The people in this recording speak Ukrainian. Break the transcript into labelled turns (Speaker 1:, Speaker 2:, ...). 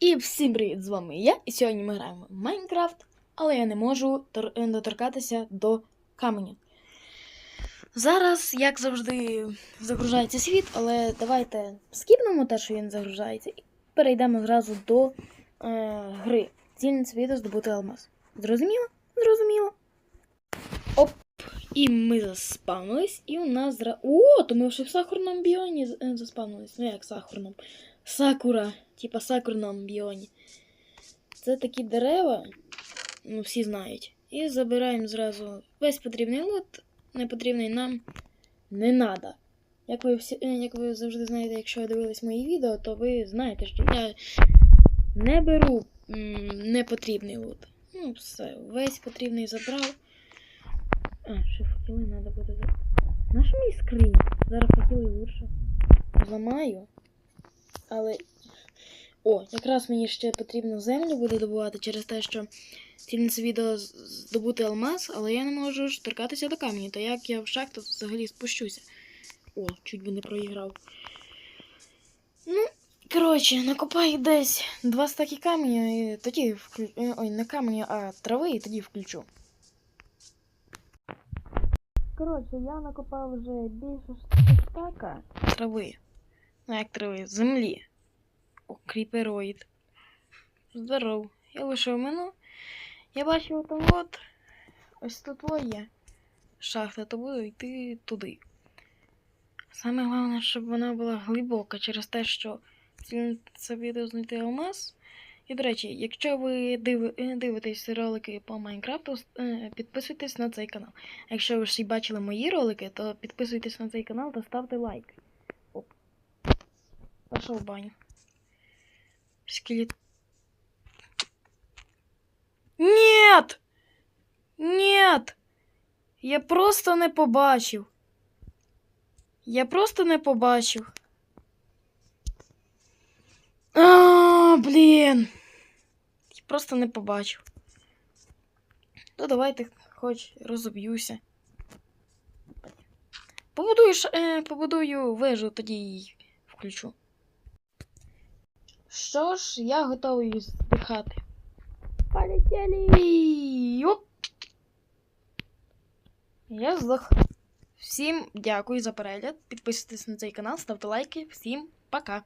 Speaker 1: І всім привіт! З вами я. І сьогодні ми граємо в Майнкрафт, але я не можу е, доторкатися до каменю. Зараз, як завжди, загружається світ, але давайте скіпнемо те, що він загружається, і перейдемо зразу до е, гри. Цільне відео здобути алмаз. Зрозуміло? Зрозуміло. Оп! І ми заспавнились, і у нас зра. О, то ми вже в сахарному біоні е, заспавнились. Ну як сахарному? Сакура, типа сакурному біоні. Це такі дерева, ну всі знають. І забираємо зразу весь потрібний лут, непотрібний нам не надо. Як ви, всі, е, як ви завжди знаєте, якщо ви дивились мої відео, то ви знаєте, що я не беру непотрібний лут. Ну, все, весь потрібний забрав. А, ще факели треба буде. Наша мені скринь? Зараз факели лучше. Зламаю. Але. О, якраз мені ще потрібно землю буде добувати через те, що цільне це відео здобути алмаз, але я не можу торкатися до каменю. То як я в шахту взагалі спущуся? О, чуть би не проіграв. Ну, коротше, накопаю десь два стаки каменю і тоді вклю... е, Ой, не каменю, а трави, і тоді включу. Коротше, я накопав вже більше стака трави. Як трави, землі. О, кріпероїд. Здоров. Я вийшов мену. Я бачив там от. Ось тут є шахта, то буду йти туди. Саме головне, щоб вона була глибока через те, що це відео знайти алмаз. І, до речі, якщо ви е, дивитесь ролики по Майнкрафту, е, підписуйтесь на цей канал. А якщо ви ж бачили мої ролики, то підписуйтесь на цей канал та ставте лайк. Пішов в баню. Скелет. Нет! Нет! Я просто не побачив. Я просто не побачив. А, блін. Я просто не побачив. Ну, давайте хоч розоб'юся. Побудую, е, побудую вежу, тоді її включу. Що ж, я готовий здихати. Полетели! Оп! Я здох. Всім дякую за перегляд. Підписуйтесь на цей канал, ставте лайки. Всім пока!